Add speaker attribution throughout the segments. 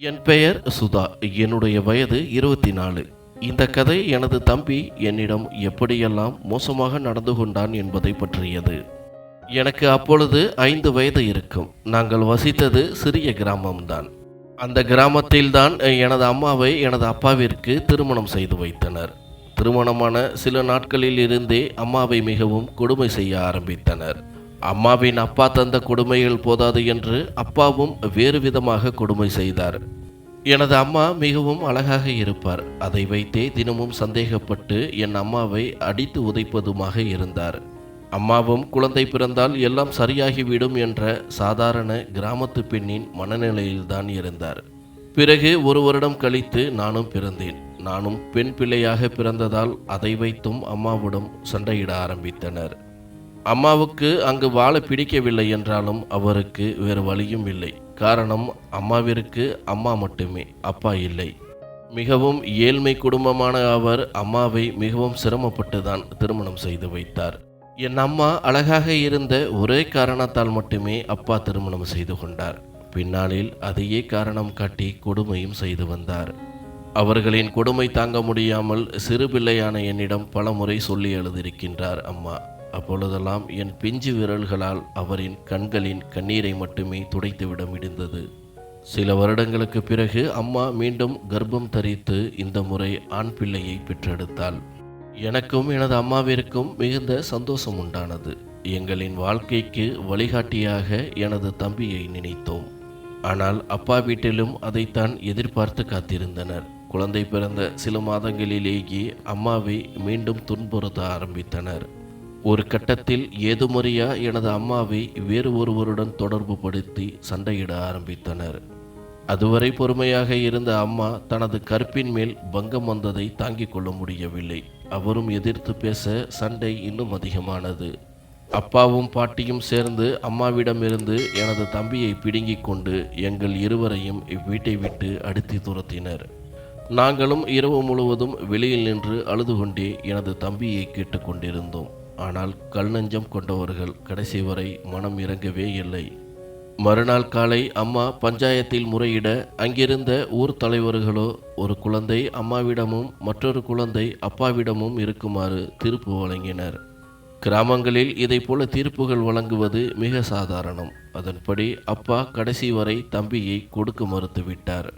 Speaker 1: என் பெயர் சுதா என்னுடைய வயது இருபத்தி நாலு இந்த கதை எனது தம்பி என்னிடம் எப்படியெல்லாம் மோசமாக நடந்து கொண்டான் என்பதை பற்றியது. எனக்கு அப்பொழுது ஐந்து வயது இருக்கும். நாங்கள் வசித்தது சிறிய கிராமம்தான். அந்த கிராமத்தில்தான் எனது அம்மாவை எனது அப்பாவிற்கு திருமணம் செய்து வைத்தனர். திருமணமான சில நாட்களில் இருந்தே அம்மாவை மிகவும் கொடுமை செய்ய ஆரம்பித்தனர். அம்மாவின் அப்பா தந்த கொடுமைகள் போதாது என்று அப்பாவும் வேறு விதமாக கொடுமை செய்தார். எனது அம்மா மிகவும் அழகாக இருப்பார். அதை வைத்தே தினமும் சந்தேகப்பட்டு என் அம்மாவை அடித்து உதைப்பதுமாக இருந்தார். அம்மாவும் குழந்தை பிறந்தால் எல்லாம் சரியாகிவிடும் என்ற சாதாரண கிராமத்து பெண்ணின் மனநிலையில்தான் இருந்தார். பிறகு ஒரு வருடம் கழித்து நானும் பிறந்தேன். நானும் பெண் பிள்ளையாக பிறந்ததால் அதை வைத்தும் அம்மாவிடம் சண்டையிட ஆரம்பித்தனர். அம்மாவுக்கு அங்கு வாழ பிடிக்கவில்லை என்றாலும் அவருக்கு வேறு வழியும் இல்லை. காரணம் அம்மாவிற்கு அம்மா மட்டுமே அப்பா இல்லை. மிகவும் ஏழ்மை குடும்பமான அவர் அம்மாவை மிகவும் சிரமப்பட்டு தான் திருமணம் செய்து வைத்தார். என் அம்மா அழகாக இருந்த ஒரே காரணத்தால் மட்டுமே அப்பா திருமணம் செய்து கொண்டார். பின்னாளில் அதையே காரணம் காட்டி கொடுமையும் செய்து வந்தார். அவர்களின் கொடுமை தாங்க முடியாமல் சிறு பிள்ளையான என்னிடம் பலமுறை சொல்லி எழுதியிருக்கின்றார் அம்மா. அப்பொழுதெல்லாம் என் பிஞ்சு விரல்களால் அவரின் கண்களின் கண்ணீரை மட்டுமே துடைத்துவிட முடிந்தது சில வருடங்களுக்கு பிறகு அம்மா மீண்டும் கர்ப்பம் தரித்து இந்த முறை ஆண் பிள்ளையை பெற்றெடுத்தாள். எனக்கும் எனது அம்மாவிற்கும் மிகுந்த சந்தோஷம் உண்டானது. எங்களின் வாழ்க்கைக்கு வழிகாட்டியாக எனது தம்பியை நினைத்தோம். ஆனால் அப்பா வீட்டிலும் அதைத்தான் எதிர்பார்த்து காத்திருந்தனர். குழந்தை பிறந்த சில மாதங்களிலேயே அம்மாவை மீண்டும் துன்புறுத்த ஆரம்பித்தனர். ஒரு கட்டத்தில் ஏதுமறியா எனது அம்மாவை வேறு ஒருவருடன் தொடர்பு படுத்தி சண்டையிட ஆரம்பித்தனர். அதுவரை பொறுமையாக இருந்த அம்மா தனது கற்பின் மேல் பங்கம் வந்ததை தாங்கிக் கொள்ள முடியவில்லை. அவரும் எதிர்த்து பேச சண்டை இன்னும் அதிகமானது. அப்பாவும் பாட்டியும் சேர்ந்து அம்மாவிடமிருந்து எனது தம்பியை பிடுங்கிக் கொண்டு எங்கள் இருவரையும் இவ்வீட்டை விட்டு அடித்து துரத்தினர். நாங்களும் இரவு முழுவதும் வெளியில் நின்று அழுது கொண்டே எனது தம்பியை கேட்டுக்கொண்டிருந்தோம் ஆனால் கல் நஞ்சம் கொண்டவர்கள் கடைசி வரை மனம் இறங்கவே இல்லை. மறுநாள் காலை அம்மா பஞ்சாயத்தில் முறையிட அங்கிருந்த ஊர் தலைவர்களோ ஒரு குழந்தை அம்மாவிடமும் மற்றொரு குழந்தை அப்பாவிடமும் இருக்குமாறு தீர்ப்பு வழங்கினர். கிராமங்களில் இதை போல தீர்ப்புகள் வழங்குவது மிக சாதாரணம். அதன்படி அப்பா கடைசி வரை தம்பியை கொடுக்க மறுத்துவிட்டார்.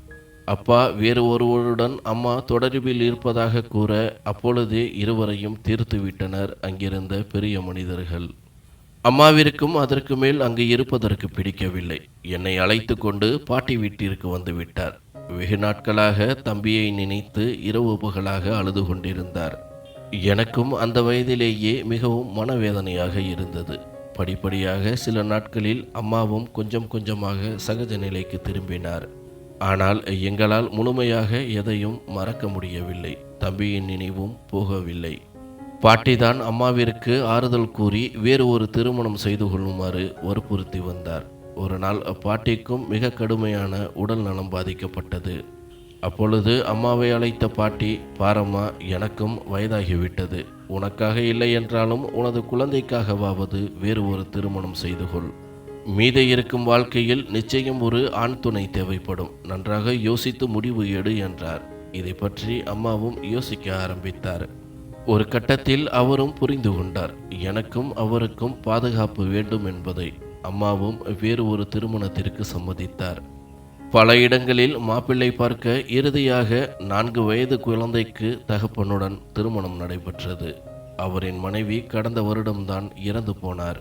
Speaker 1: அப்பா வேறு ஒருவருடன் அம்மா தொடர்பில் இருப்பதாக கூற அப்பொழுதே இருவரையும் தீர்த்துவிட்டனர் அங்கிருந்த பெரிய மனிதர்கள். அம்மாவிற்கும் அதற்கு மேல் அங்கு இருப்பதற்கு பிடிக்கவில்லை. என்னை அழைத்து கொண்டு பாட்டி வீட்டிற்கு வந்து விட்டார். வெகு நாட்களாக தம்பியை நினைத்து இரவு புகழாக அழுது கொண்டிருந்தார். எனக்கும் அந்த வயதிலேயே மிகவும் மனவேதனையாக இருந்தது. படிப்படியாக சில நாட்களில் அம்மாவும் கொஞ்சம் கொஞ்சமாக சகஜ நிலைக்கு திரும்பினார். ஆனால் எங்களால் முழுமையாக எதையும் மறக்க முடியவில்லை. தம்பியின் நினைவும் போகவில்லை. பாட்டிதான் அம்மாவிற்கு ஆறுதல் கூறி வேறு ஒரு திருமணம் செய்து கொள்ளுமாறு வற்புறுத்தி வந்தார். ஒரு நாள் பாட்டிக்கும் மிக கடுமையான உடல் நலம் பாதிக்கப்பட்டது. அப்பொழுது அம்மாவை அழைத்த பாட்டி பாரம்மா எனக்கும் வயதாகிவிட்டது. உனக்காக இல்லை என்றாலும் உனது குழந்தைக்காகவாவது வேறு ஒரு திருமணம் செய்து கொள். மீத இருக்கும் வாழ்க்கையில் நிச்சயம் ஒரு ஆண் துணை தேவைப்படும். நன்றாக யோசித்து முடிவு எடு என்றார். இதை பற்றி அம்மாவும் யோசிக்க ஆரம்பித்தார். ஒரு கட்டத்தில் அவரும் புரிந்து கொண்டார். எனக்கும் அவருக்கும் பாதுகாப்பு வேண்டும் என்பதை அம்மாவும் வேறு ஒரு திருமணத்திற்கு சம்மதித்தார். பல இடங்களில் மாப்பிள்ளை பார்க்க இறுதியாக நான்கு வயது குழந்தைக்கு தகப்பனுடன் திருமணம் நடைபெற்றது. அவரின் மனைவி கடந்த வருடம்தான் இறந்து போனார்.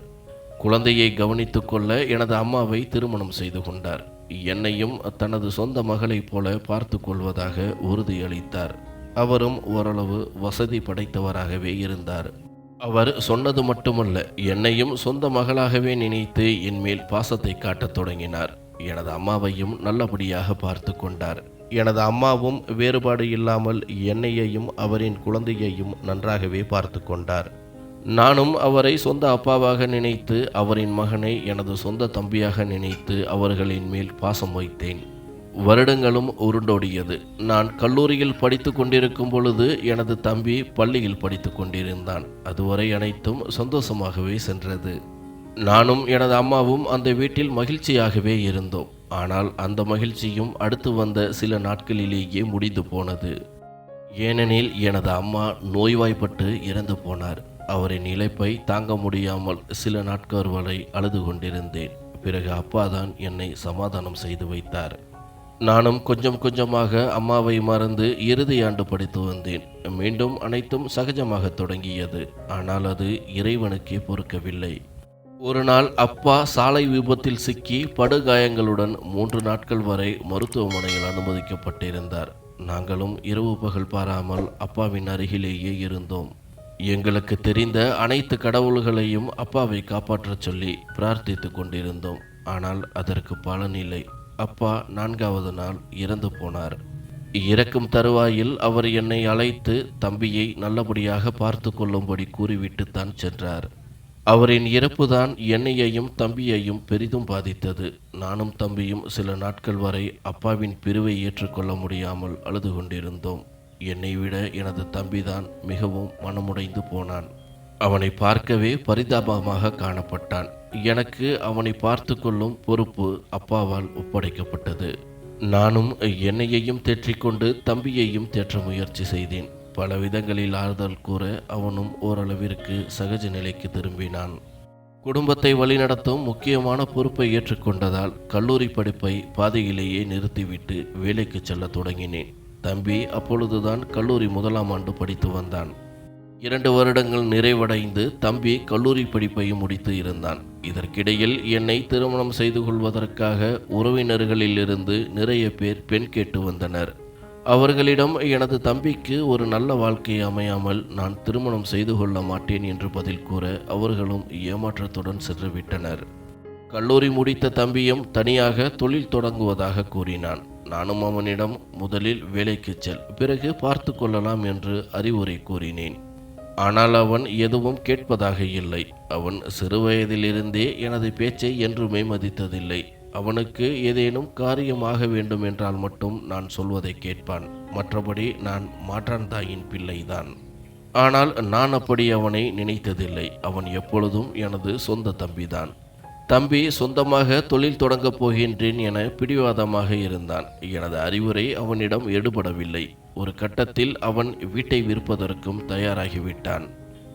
Speaker 1: குழந்தையை கவனித்து கொள்ள எனது அம்மாவை திருமணம் செய்து கொண்டார். என்னையும் தனது சொந்த மகளைப் போல பார்த்து கொள்வதாக உறுதியளித்தார். அவரும் ஓரளவு வசதி படைத்தவராகவே இருந்தார். அவர் சொன்னது மட்டுமல்ல என்னையும் சொந்த மகளாகவே நினைத்து என்மேல் பாசத்தை காட்டத் தொடங்கினார். எனது அம்மாவையும் நல்லபடியாக பார்த்து கொண்டார். எனது அம்மாவும் வேறுபாடு இல்லாமல் என்னையையும் அவரின் குழந்தையையும் நன்றாகவே பார்த்து கொண்டார். நானும் அவரை சொந்த அப்பாவாக நினைத்து அவரின் மகனை எனது சொந்த தம்பியாக நினைத்து அவர்களின் மேல் பாசம் வைத்தேன். வருடங்களும் உருண்டோடியது. நான் கல்லூரியில் படித்து கொண்டிருக்கும் பொழுது எனது தம்பி பள்ளியில் படித்து கொண்டிருந்தான். அதுவரை அனைத்தும் சந்தோஷமாகவே சென்றது. நானும் எனது அம்மாவும் அந்த வீட்டில் மகிழ்ச்சியாகவே இருந்தோம். ஆனால் அந்த மகிழ்ச்சியும் அடுத்து வந்த சில நாட்களிலேயே முடிந்து போனது. ஏனெனில் எனது அம்மா நோய்வாய்ப்பட்டு இறந்து போனார். அவரின் இழப்பை தாங்க முடியாமல் சில நாட்கள் வரை அழுது கொண்டிருந்தேன். பிறகு அப்பா தான் என்னை சமாதானம் செய்து வைத்தார். நானும் கொஞ்சம் கொஞ்சமாக அம்மாவை மறந்து இறுதி ஆண்டு படித்து வந்தேன். மீண்டும் அனைத்தும் சகஜமாக தொடங்கியது. ஆனால் அது இறைவனுக்கே பொறுக்கவில்லை. ஒரு நாள் அப்பா சாலை விபத்தில் சிக்கி படுகாயங்களுடன் மூன்று நாட்கள் வரை மருத்துவமனையில் அனுமதிக்கப்பட்டிருந்தார். நாங்களும் இரவு பகல் பாராமல் அப்பாவின் அருகிலேயே இருந்தோம். எங்களுக்கு தெரிந்த அனைத்து கடவுள்களையும் அப்பாவை காப்பாற்றச் சொல்லி பிரார்த்தித்து கொண்டிருந்தோம். ஆனால் அதற்கு பலன் இல்லை. அப்பா நான்காவது நாள் இறந்து போனார். இறக்கும் தருவாயில் அவர் என்னை அழைத்து தம்பியை நல்லபடியாக பார்த்து கொள்ளும்படி கூறிவிட்டு தான் சென்றார். அவரின் இறப்புதான் என்னையையும் தம்பியையும் பெரிதும் பாதித்தது. நானும் தம்பியும் சில நாட்கள் வரை அப்பாவின் பிரிவை ஏற்றுக்கொள்ள முடியாமல் அழுது கொண்டிருந்தோம். என்னை விட எனது தம்பிதான் மிகவும் மனமுடைந்து போனான். அவனை பார்க்கவே பரிதாபமாக காணப்பட்டான். எனக்கு அவனை பார்த்து கொள்ளும் பொறுப்பு அப்பாவால் ஒப்படைக்கப்பட்டது. நானும் என்னையையும் தேற்றிக்கொண்டு தம்பியையும் தேற்ற முயற்சி செய்தேன். பல விதங்களில் ஆறுதல் கூற அவனும் ஓரளவிற்கு சகஜ நிலைக்கு திரும்பினான். குடும்பத்தை வழிநடத்தும் முக்கியமான பொறுப்பை ஏற்றுக்கொண்டதால் கல்லூரி படிப்பை பாதையிலேயே நிறுத்திவிட்டு வேலைக்கு செல்ல தொடங்கினேன். தம்பி அப்பொழுதுதான் கல்லூரி முதலாம் ஆண்டு படித்து வந்தான். இரண்டு வருடங்கள் நிறைவடைந்து தம்பி கல்லூரி படிப்பையும் முடித்து இருந்தான். இதற்கிடையில் என்னை திருமணம் செய்து கொள்வதற்காக உறவினர்களிலிருந்து நிறைய பேர் பெண் கேட்டு வந்தனர். அவர்களிடம் எனது தம்பிக்கு ஒரு நல்ல வாழ்க்கை அமையாமல் நான் திருமணம் செய்து கொள்ள மாட்டேன் என்று பதில் கூற அவர்களும் ஏமாற்றத்துடன் சென்றுவிட்டனர் கல்லூரி முடித்த தம்பியும் தனியாக தொழில் தொடங்குவதாக கூறினான். நானும் அவனிடம் முதலில் வேலைக்கு செல் பிறகு பார்த்து கொள்ளலாம் என்று அறிவுரை கூறினேன். ஆனால் அவன் எதுவும் கேட்பதாக இல்லை. அவன் சிறுவயதிலிருந்தே எனது பேச்சை என்றுமே மதித்ததில்லை. அவனுக்கு ஏதேனும் காரியமாக வேண்டும் என்றால் மட்டும் நான் சொல்வதை கேட்பான். மற்றபடி நான் மாற்றான் தாயின் பிள்ளைதான். ஆனால் நான் அப்படி அவனை நினைத்ததில்லை. அவன் எப்பொழுதும் எனது சொந்த தம்பிதான். தம்பி சொந்தமாக தொழில் தொடங்கப் போகின்றேன் என பிடிவாதமாக இருந்தான். எனது அறிவுரை அவனிடம் எடுபடவில்லை. ஒரு கட்டத்தில் அவன் வீட்டை விற்பதற்கும் தயாராகிவிட்டான்.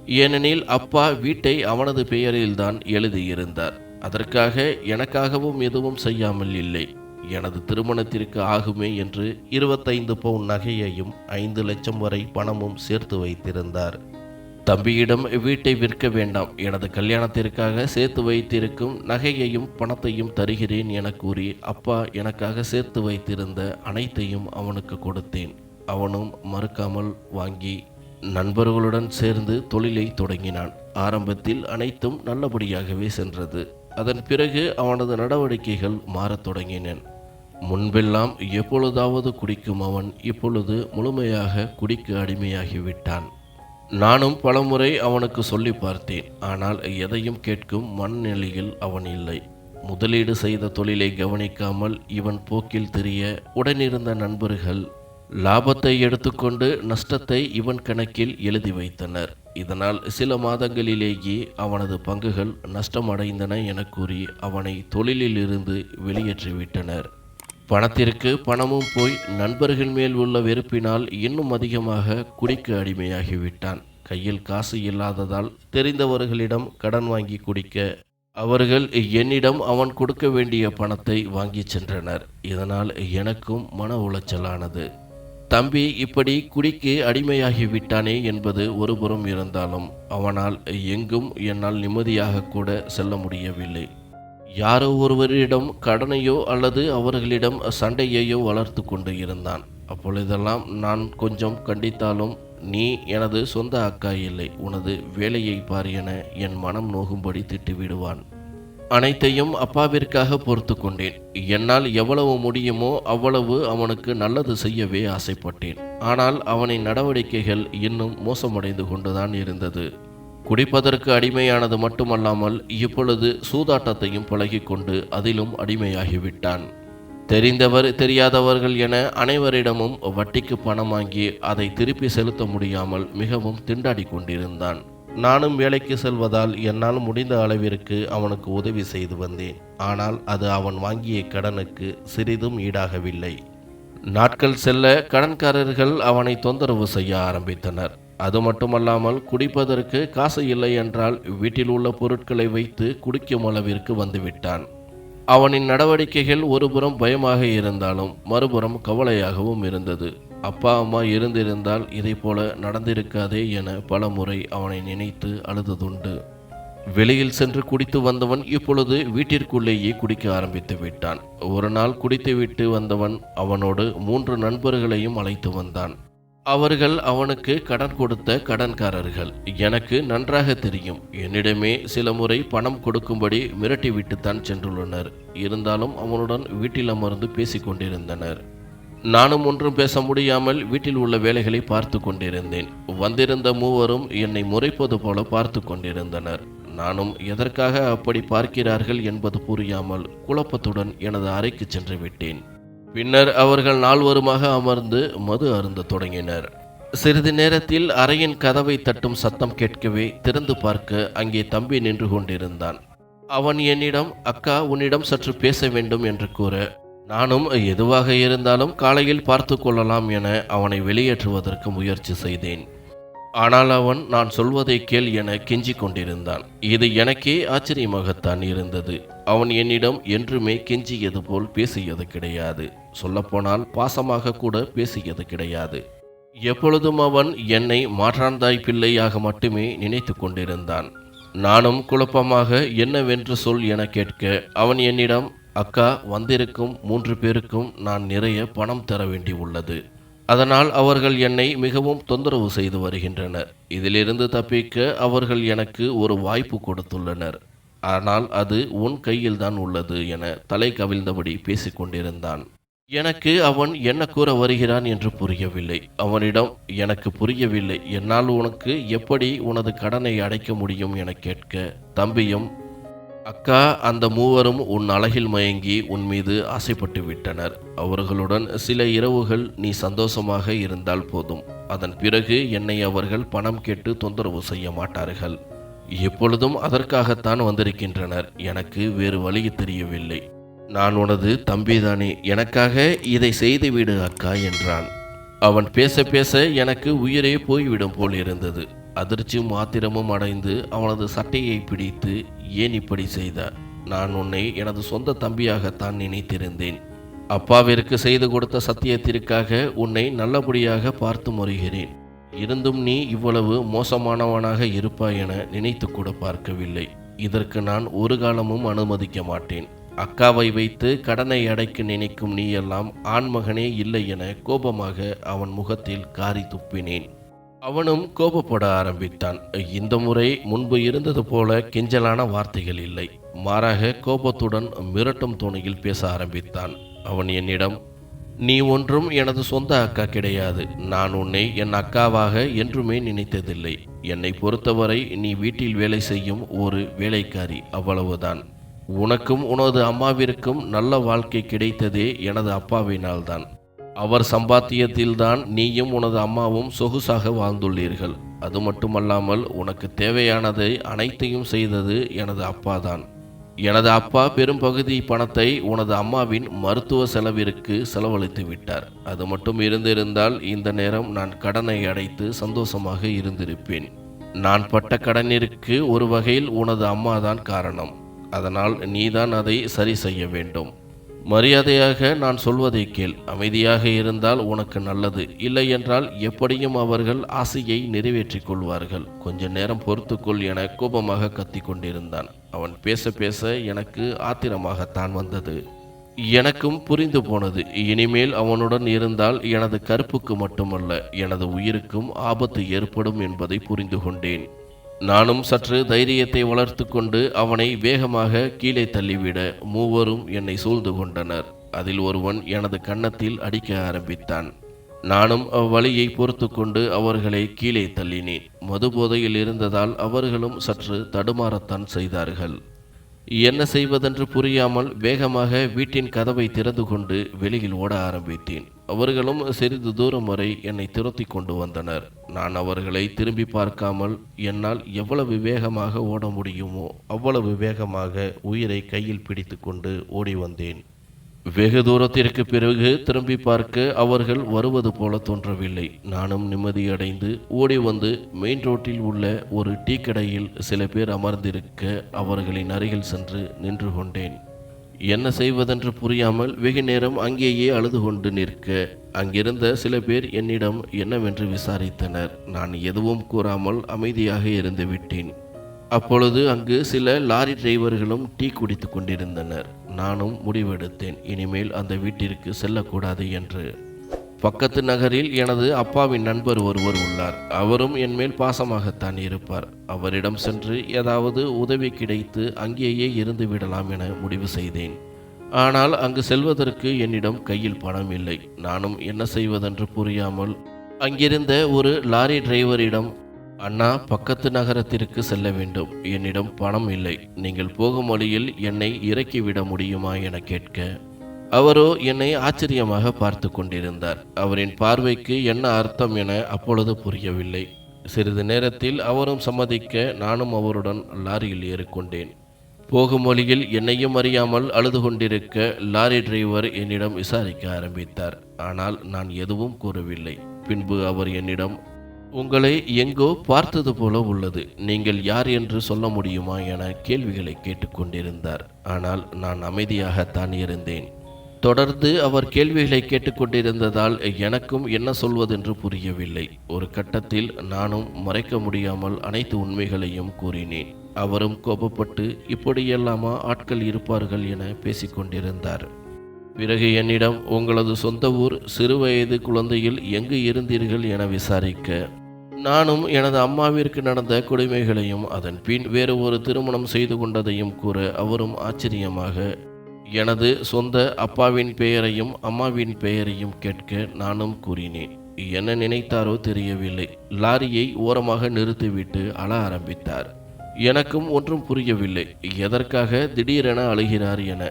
Speaker 1: ஏனெனில் அப்பா வீட்டை அவனது பெயரில்தான் எழுதியிருந்தார். அதற்காக எனக்காகவும் எதுவும் செய்யாமல் இல்லை. எனது திருமணத்திற்கு ஆகுமே என்று இருபத்தைந்து பவுன் நகையையும் ஐந்து லட்சம் வரை பணமும் சேர்த்து வைத்திருந்தார். தம்பியிடம் வீட்டை விற்க வேண்டாம். எனது கல்யாணத்திற்காக சேர்த்து வைத்திருக்கும் நகையையும் பணத்தையும் தருகிறேன் என கூறி அப்பா எனக்காக சேர்த்து வைத்திருந்த அனைத்தையும் அவனுக்கு கொடுத்தேன். அவனும் மறுக்காமல் வாங்கி நண்பர்களுடன் சேர்ந்து தொழிலை தொடங்கினான். ஆரம்பத்தில் அனைத்தும் நல்லபடியாகவே சென்றது. அதன் பிறகு அவனது நடவடிக்கைகள் மாறத் தொடங்கின. முன்பெல்லாம் எப்பொழுதாவது குடிக்கும் அவன் இப்பொழுது முழுமையாக குடிக்கு அடிமையாகிவிட்டான். நானும் பலமுறை அவனுக்கு சொல்லி பார்த்தேன் ஆனால் எதையும் கேட்கும் மனநிலையில் அவன் இல்லை. முதலீடு செய்த தொழிலை கவனிக்காமல் இவன் போக்கில் தெரிய உடனிருந்த நண்பர்கள் லாபத்தை எடுத்துக்கொண்டு நஷ்டத்தை இவன் கணக்கில் எழுதி வைத்தனர். இதனால் சில மாதங்களிலேயே அவனது பங்குகள் நஷ்டமடைந்தன என கூறி அவனை தொழிலிலிருந்து வெளியேற்றிவிட்டனர். பணத்திற்கு பணமும் போய் நண்பர்கள் மேல் உள்ள வெறுப்பினால் இன்னும் அதிகமாக குடிக்கு அடிமையாகிவிட்டான். கையில் காசு இல்லாததால் தெரிந்தவர்களிடம் கடன் வாங்கி குடிக்க அவர்கள் என்னிடம் அவன் கொடுக்க வேண்டிய பணத்தை வாங்கி சென்றனர். இதனால் எனக்கும் மன உளைச்சலானது. தம்பி இப்படி குடிக்கு அடிமையாகி விட்டானே என்பது ஒருபுறம் இருந்தாலும் அவனால் எங்கும் என்னால் நிம்மதியாக கூட செல்ல முடியவில்லை. யாரோ ஒருவரிடம் கடனையோ அல்லது அவர்களிடம் சண்டையையோ வளர்த்து கொண்டு இருந்தான். அப்பொழுதெல்லாம் நான் கொஞ்சம் கண்டித்தாலும் நீ எனது சொந்த அக்கா இல்லை உனது வேலையை பார் என என் மனம் நோகும்படி திட்டுவிடுவான். அனைத்தையும் அப்பாவிற்காக பொறுத்து கொண்டேன். என்னால் எவ்வளவு முடியுமோ அவ்வளவு அவனுக்கு நல்லது செய்யவே ஆசைப்பட்டேன். ஆனால் அவனின் நடவடிக்கைகள் இன்னும் மோசமடைந்து கொண்டுதான் இருந்தது. குடிப்பதற்கு அடிமையானது மட்டுமல்லாமல் இப்பொழுது சூதாட்டத்தையும் பழகிக்கொண்டு அதிலும் அடிமையாகிவிட்டான். தெரிந்தவர் தெரியாதவர்கள் என அனைவரிடமும் வட்டிக்கு பணம் வாங்கி அதை திருப்பி செலுத்த முடியாமல் மிகவும் திண்டாடி கொண்டிருந்தான். நானும் வேலைக்கு செல்வதால் என்னால் முடிந்த அளவிற்கு அவனுக்கு உதவி செய்து வந்தேன். ஆனால் அது அவன் வாங்கிய கடனுக்கு சிறிதும் ஈடாகவில்லை. நாட்கள் செல்ல கடன்காரர்கள் அவனை தொந்தரவு செய்ய ஆரம்பித்தனர். அது மட்டுமல்லாமல் குடிப்பதற்கு காசு இல்லை என்றால் வீட்டில் உள்ள பொருட்களை வைத்து குடிக்கும் அளவிற்கு வந்துவிட்டான். அவனின் நடவடிக்கைகள் ஒருபுறம் பயமாக இருந்தாலும் மறுபுறம் கவலையாகவும் இருந்தது. அப்பா அம்மா இருந்திருந்தால் இதை போல நடந்திருக்காதே என பல முறை அவனை நினைத்து அழுததுண்டு. வெளியில் சென்று குடித்து வந்தவன் இப்பொழுது வீட்டிற்குள்ளேயே குடிக்க ஆரம்பித்து விட்டான். ஒரு நாள் குடித்துவிட்டு வந்தவன் அவனோடு மூன்று நண்பர்களையும் அழைத்து வந்தான். அவர்கள் அவனுக்கு கடன் கொடுத்த கடன்காரர்கள். எனக்கு நன்றாக தெரியும். என்னிடமே சில முறை பணம் கொடுக்கும்படி மிரட்டிவிட்டுத்தான் சென்றுள்ளனர். இருந்தாலும் அவனுடன் வீட்டில் அமர்ந்து பேசிக் கொண்டிருந்தனர். நானும் ஒன்றும் பேச முடியாமல் வீட்டில் உள்ள வேலைகளை பார்த்து கொண்டிருந்தேன். வந்திருந்த மூவரும் என்னை முறைப்பது போல பார்த்து கொண்டிருந்தனர். நானும் எதற்காக அப்படி பார்க்கிறார்கள் என்பது புரியாமல் குழப்பத்துடன் எனது அறைக்கு சென்று விட்டேன். பின்னர் அவர்கள் நால்வருமாக அமர்ந்து மது அருந்த தொடங்கினர். சிறிது நேரத்தில் அறையின் கதவை தட்டும் சத்தம் கேட்கவே திறந்து பார்க்க அங்கே தம்பி நின்று கொண்டிருந்தான். அவன் என்னிடம் அக்கா உன்னிடம் சற்று பேச வேண்டும் என்று கூற நானும் எதுவாக இருந்தாலும் காலையில் பார்த்து கொள்ளலாம் என அவனை வெளியேற்றுவதற்கு முயற்சி செய்தேன். ஆனால் அவன் நான் சொல்வதை கேள் என கெஞ்சி கொண்டிருந்தான். இது எனக்கே ஆச்சரியமாகத்தான் இருந்தது. அவன் என்னிடம் என்றுமே கெஞ்சியது போல் பேசியது கிடையாது. சொல்லப்போனால் பாசமாக கூட பேசியது கிடையாது. எப்பொழுதும் அவன் என்னை மாற்றாந்தாய் பிள்ளையாக மட்டுமே நினைத்து கொண்டிருந்தான். நானும் குழப்பமாக என்னவென்று சொல் என கேட்க அவன் என்னிடம் அக்கா வந்திருக்கும் மூன்று பேருக்கும் நான் நிறைய பணம் தர வேண்டி உள்ளது. அதனால் அவர்கள் என்னை மிகவும் தொந்தரவு செய்து வருகின்றனர். இதிலிருந்து தப்பிக்க அவர்கள் எனக்கு ஒரு வாய்ப்பு கொடுத்துள்ளனர். ஆனால் அது உன் கையில்தான் உள்ளது என தலை கவிழ்ந்தபடி பேசிக் கொண்டிருந்தான் எனக்கு அவன் என்ன கூற வருகிறான் என்று புரியவில்லை. அவனிடம் எனக்கு புரியவில்லை. என்னால் உனக்கு எப்படி உனது கடனை அடைக்க முடியும்? என கேட்க தம்பியும் அக்கா அந்த மூவரும் உன் அழகில் மயங்கி உன் மீது ஆசைப்பட்டு விட்டனர். அவர்களுடன் சில இரவுகள் நீ சந்தோஷமாக இருந்தால் போதும். அதன் பிறகு என்னை அவர்கள் பணம் கேட்டு தொந்தரவு செய்ய மாட்டார்கள். எப்பொழுதும் அதற்காகத்தான் வந்திருக்கின்றனர். எனக்கு வேறு வழி தெரியவில்லை. நான் உனது தம்பிதானே எனக்காக இதை செய்துவிடு அக்கா என்றான். அவன் பேச பேச எனக்கு உயிரே போய்விடும் போல் இருந்தது. அதிர்ச்சியும் ஆத்திரமும் அடைந்து அவனது சட்டையை பிடித்து ஏன் இப்படி செய்தார் நான் உன்னை எனது சொந்த தம்பியாகத்தான் நினைத்திருந்தேன். அப்பாவிற்கு செய்து கொடுத்த சத்தியத்திற்காக உன்னை நல்லபடியாக பார்த்து முறைகிறேன். இருந்தும் நீ இவ்வளவு மோசமானவனாக இருப்பாய் என நினைத்து கூட பார்க்கவில்லை. இதற்கு நான் ஒரு காலமும் அனுமதிக்க மாட்டேன். அக்காவை வைத்து கடனை அடைக்க நினைக்கும் நீ எல்லாம் ஆண்மகனே இல்லை என கோபமாக அவன் முகத்தில் காரி துப்பினேன். அவனும் கோபப்பட ஆரம்பித்தான். இந்த முறை முன்பு இருந்தது போல கெஞ்சலான வார்த்தைகள் இல்லை. மாறாக கோபத்துடன் மிரட்டும் துணையில் பேச ஆரம்பித்தான். அவன் என்னிடம் நீ ஒன்றும் எனது சொந்த அக்கா கிடையாது. நான் உன்னை என் அக்காவாக என்றுமே நினைத்ததில்லை. என்னை பொறுத்தவரை நீ வீட்டில் வேலை செய்யும் ஒரு வேலைக்காரி. அவ்வளவுதான். உனக்கும் உனது அம்மாவிற்கும் நல்ல வாழ்க்கை கிடைத்ததே எனது அப்பாவினால்தான். அவர் சம்பாத்தியத்தில்தான் நீயும் உனது அம்மாவும் சொகுசாக வாழ்ந்துள்ளீர்கள். அது மட்டுமல்லாமல் உனக்கு தேவையானதை அனைத்தையும் செய்தது எனது அப்பாதான். எனது அப்பா பெரும்பகுதி பணத்தை உனது அம்மாவின் மருத்துவ செலவிற்கு செலவழித்து விட்டார். அது மட்டும் இருந்திருந்தால் இந்த நேரம் நான் கடனை அடைத்து சந்தோஷமாக இருந்திருப்பேன். நான் பட்ட கடனிற்கு ஒரு வகையில் உனது அம்மாதான் காரணம். அதனால் நீதான் அதை சரி செய்ய வேண்டும். மரியாதையாக நான் சொல்வதை கேள். அமைதியாக இருந்தால் உனக்கு நல்லது. இல்லை என்றால் எப்படியும் அவர்கள் ஆசையை நிறைவேற்றிக் கொள்வார்கள். கொஞ்ச நேரம் பொறுத்துக்கொள் என கோபமாக கத்திக் கொண்டிருந்தான். அவன் பேச பேச எனக்கு ஆத்திரமாகத்தான் வந்தது. எனக்கும் புரிந்து போனது. இனிமேல் அவனுடன் இருந்தால் எனது கருப்புக்கு மட்டுமல்ல எனது உயிருக்கும் ஆபத்து ஏற்படும் என்பதை புரிந்து கொண்டேன். நானும் சற்று தைரியத்தை வளர்த்து கொண்டு அவனை வேகமாக கீழே தள்ளிவிட மூவரும் என்னை சூழ்ந்து கொண்டனர். அதில் ஒருவன் எனது கன்னத்தில் அடிக்க ஆரம்பித்தான். நானும் அவ்வழியை பொறுத்து கொண்டு அவர்களை கீழே தள்ளினேன். மது போதையில் இருந்ததால் அவர்களும் சற்று தடுமாறத்தான் செய்தார்கள். என்ன செய்வதென்று புரியாமல் வேகமாக வீட்டின் கதவை திறந்து கொண்டு வெளியில் ஓட ஆரம்பித்தேன். அவர்களும் சிறிது தூரம் வரை என்னை துரத்தி கொண்டு வந்தனர். நான் அவர்களை திரும்பி பார்க்காமல் என்னால் எவ்வளவு வேகமாக ஓட முடியுமோ அவ்வளவு வேகமாக உயிரை கையில் பிடித்து கொண்டு ஓடி வந்தேன். வெகு தூரத்திற்கு பிறகு திரும்பி பார்க்க அவர்கள் வருவது போல தோன்றவில்லை. நானும் நிம்மதியடைந்து ஓடி வந்து மெயின் ரோட்டில் உள்ள ஒரு டீ கடையில் சில பேர் அமர்ந்திருக்க அவர்களின் அருகில் சென்று நின்று கொண்டேன். என்ன செய்வதென்று புரியாமல் வெகு நேரம் அங்கேயே அழுது கொண்டு நிற்க அங்கிருந்த சில பேர் என்னிடம் என்னவென்று விசாரித்தனர். நான் எதுவும் கூறாமல் அமைதியாக இருந்து விட்டேன். அப்பொழுது அங்கு சில லாரி டிரைவர்களும் டீ குடித்து கொண்டிருந்தனர். நானும் முடிவெடுத்தேன். இனிமேல் அந்த வீட்டிற்கு செல்லக்கூடாது என்று. பக்கத்து நகரில் எனது அப்பாவின் நண்பர் ஒருவர் உள்ளார். அவரும் என்மேல் பாசமாகத்தான் இருப்பார். அவரிடம் சென்று ஏதாவது உதவி கிடைத்து அங்கேயே இருந்து விடலாம் என முடிவு செய்தேன். ஆனால் அங்கு செல்வதற்கு என்னிடம் கையில் பணம் இல்லை. நானும் என்ன செய்வதென்று புரியாமல் அங்கிருந்த ஒரு லாரி டிரைவரிடம் அண்ணா பக்கத்து நகரத்திற்கு செல்ல வேண்டும். என்னிடம் பணம் இல்லை. நீங்கள் போகும் வழியில் என்னை இறக்கிவிட முடியுமா என கேட்க அவரோ என்னை ஆச்சரியமாக பார்த்து கொண்டிருந்தார். அவரின் பார்வைக்கு என்ன அர்த்தம் என அப்பொழுது புரியவில்லை. சிறிது நேரத்தில் அவரும் சம்மதிக்க நானும் அவருடன் லாரியில் ஏறிக்கொண்டேன். போகும் வழியில் என்னையும் அறியாமல் அழுது கொண்டிருக்க லாரி டிரைவர் என்னிடம் விசாரிக்க ஆரம்பித்தார். ஆனால் நான் எதுவும் கூறவில்லை. பின்பு அவர் என்னிடம் உங்களை எங்கோ பார்த்தது போல உள்ளது. நீங்கள் யார் என்று சொல்ல முடியுமா என கேள்விகளை கேட்டுக்கொண்டிருந்தார். ஆனால் நான் அமைதியாகத்தான் இருந்தேன். தொடர்ந்து அவர் கேள்விகளை கேட்டுக்கொண்டிருந்ததால் எனக்கும் என்ன சொல்வதென்று புரியவில்லை. ஒரு கட்டத்தில் நானும் மறைக்க முடியாமல் அனைத்து உண்மைகளையும் கூறினேன். அவரும் கோபப்பட்டு இப்படியெல்லாமா ஆட்கள் இருப்பார்கள் என பேசிக்கொண்டிருந்தார். பிறகு என்னிடம் உங்களது சொந்த ஊர் சிறுவயது குழந்தையில் எங்கு இருந்தீர்கள் என விசாரிக்க நானும் எனது அம்மாவிற்கு நடந்த கொடுமைகளையும் அதன் பின் வேறு ஒரு திருமணம் செய்து கொண்டதையும் கூற அவரும் ஆச்சரியமாக எனது சொந்த அப்பாவின் பெயரையும் அம்மாவின் பெயரையும் கேட்க நானும் கூறினேன். என்ன நினைத்தாரோ தெரியவில்லை. லாரியை ஓரமாக நிறுத்திவிட்டு அழ ஆரம்பித்தார். எனக்கும் ஒன்றும் புரியவில்லை. எதற்காக திடீரென அழுகிறார் என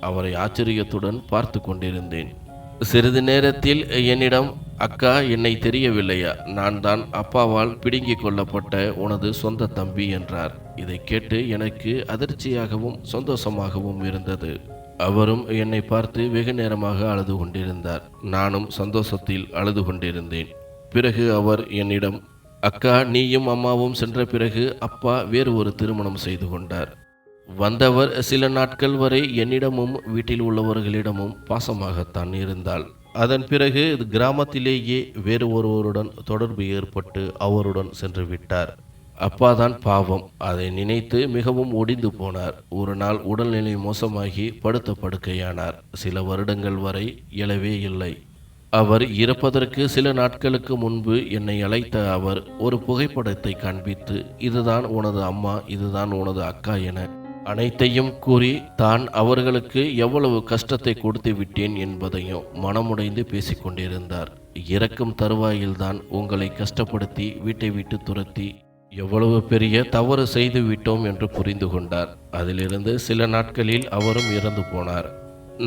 Speaker 1: அவரை ஆச்சரியத்துடன் பார்த்து கொண்டிருந்தேன். சிறிது நேரத்தில் என்னிடம் அக்கா என்னை தெரியவில்லையா? நான் தான் அப்பாவால் பிடுங்கிக் கொள்ளப்பட்ட உனது சொந்த தம்பி என்றார். இதை கேட்டு எனக்கு அதிர்ச்சியாகவும் சந்தோஷமாகவும் இருந்தது. அவரும் என்னை பார்த்து வெகு நேரமாக அழுது கொண்டிருந்தார். நானும் சந்தோஷத்தில் அழுது கொண்டிருந்தேன். பிறகு அவர் என்னிடம் அக்கா நீயும் அம்மாவும் சென்ற பிறகு அப்பா வேறு ஒரு திருமணம் செய்து கொண்டார். வந்தவர் சில நாட்கள் வரை என்னிடமும் வீட்டில் உள்ளவர்களிடமும் பாசமாகத்தான் இருந்தாள். அதன் பிறகு கிராமத்திலேயே வேறு ஒருவருடன் தொடர்பு ஏற்பட்டு அவருடன் சென்று விட்டார். அப்பாதான் பாவம். அதை நினைத்து மிகவும் ஒடிந்து போனார். ஒரு நாள் உடல்நிலை மோசமாகி படுத்த படுக்கையானார் சில வருடங்கள் வரை எழவே இல்லை. அவர் இறப்பதற்கு சில நாட்களுக்கு முன்பு என்னை அழைத்த அவர் ஒரு புகைப்படத்தை காண்பித்து இதுதான் உனது அம்மா இதுதான் உனது அக்கா என அனைத்தையும் கூறி தான் அவர்களுக்கு எவ்வளவு கஷ்டத்தை கொடுத்து விட்டேன் என்பதையும் மனமுடைந்து பேசிக்கொண்டிருந்தார். இறக்கும் தருவாயில்தான் உங்களை கஷ்டப்படுத்தி வீட்டை விட்டு துரத்தி எவ்வளவு பெரிய தவறு செய்து விட்டோம் என்று புரிந்து கொண்டார். அதிலிருந்து சில நாட்களில் அவரும் இறந்து போனார்.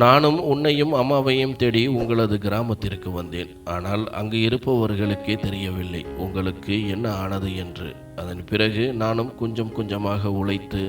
Speaker 1: நானும் உன்னையும் அம்மாவையும் தேடி உங்களது கிராமத்திற்கு வந்தேன். ஆனால் அங்கு இருப்பவர்களுக்கே தெரியவில்லை உங்களுக்கு என்ன ஆனது என்று. அதன் பிறகு நானும் கொஞ்சம் கொஞ்சமாக உழைத்து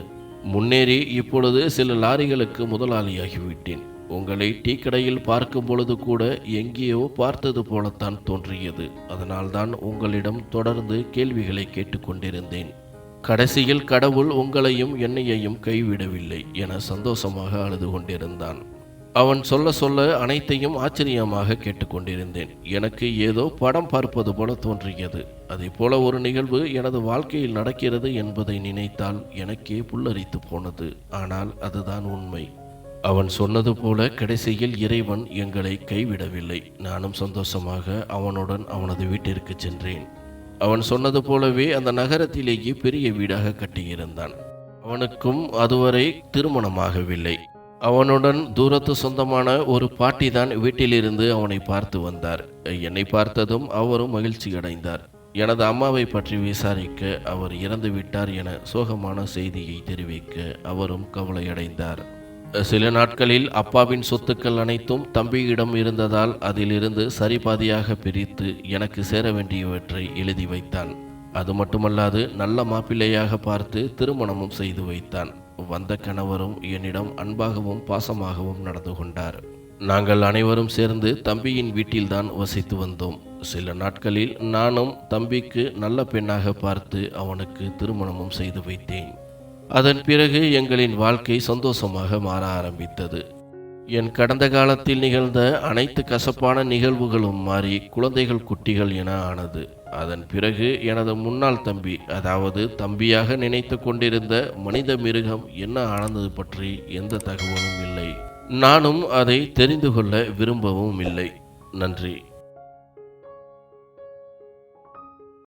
Speaker 1: முன்னேறி இப்பொழுது சில லாரிகளுக்கு முதலாளியாகிவிட்டேன். உங்களை டீ கடையில் பார்க்கும் பொழுது கூட எங்கேயோ பார்த்தது போலத்தான் தோன்றியது. அதனால்தான் உங்களிடம் தொடர்ந்து கேள்விகளை கேட்டுக்கொண்டிருந்தேன். கடைசியில் கடவுள் உங்களையும் என்னையையும் கைவிடவில்லை என சந்தோஷமாக அழுது கொண்டிருந்தான். அவன் சொல்ல சொல்ல அனைத்தையும் ஆச்சரியமாக கேட்டுக்கொண்டிருந்தேன். எனக்கு ஏதோ படம் பார்ப்பது போல தோன்றியது. அதே போல ஒரு நிகழ்வு எனது வாழ்க்கையில் நடக்கிறது என்பதை நினைத்தால் எனக்கே புல்லரித்து போனது. ஆனால் அதுதான் உண்மை. அவன் சொன்னது போல கடைசியில் இறைவன் எங்களை கைவிடவில்லை. நானும் சந்தோஷமாக அவனுடன் அவனது வீட்டிற்கு சென்றேன். அவன் சொன்னது போலவே அந்த நகரத்திலேயே பெரிய வீடாக கட்டியிருந்தான். அவனுக்கும் அதுவரை திருமணமாகவில்லை. அவனுடன் தூரத்து சொந்தமான ஒரு பாட்டி தான் வீட்டிலிருந்து அவனை பார்த்து வந்தார். என்னை பார்த்ததும் அவரும் மகிழ்ச்சி அடைந்தார். எனது அம்மாவை பற்றி விசாரிக்க அவர் இறந்து விட்டார் என சோகமான செய்தியை தெரிவிக்க அவரும் கவலையடைந்தார். சில நாட்களில் அப்பாவின் சொத்துக்கள் அனைத்தும் தம்பியிடம் இருந்ததால் அதிலிருந்து சரிபாதியாக பிரித்து எனக்கு சேர வேண்டியவற்றை எழுதி வைத்தான். அது மட்டுமல்லாது நல்ல மாப்பிள்ளையாக பார்த்து திருமணமும் செய்து வைத்தான். வந்த கணவரும் என்னிடம் அன்பாகவும் பாசமாகவும் நடந்து கொண்டார். நாங்கள் அனைவரும் சேர்ந்து தம்பியின் வீட்டில்தான் வசித்து வந்தோம். சில நாட்களில் நானும் தம்பிக்கு நல்ல பெண்ணாக பார்த்து அவனுக்கு திருமணமும் செய்து வைத்தேன். அதன் பிறகு எங்களின் வாழ்க்கை சந்தோஷமாக மாற ஆரம்பித்தது. என் கடந்த காலத்தில் நிகழ்ந்த அனைத்து கசப்பான நிகழ்வுகளும் மாறி குழந்தைகள் குட்டிகள் என ஆனது. அதன் பிறகு எனது முன்னாள் தம்பி அதாவது தம்பியாக நினைத்து கொண்டிருந்த மனித மிருகம் என்ன ஆனது பற்றி எந்த தகவலும் இல்லை. நானும் அதை தெரிந்து கொள்ள விரும்பவும் இல்லை. நன்றி.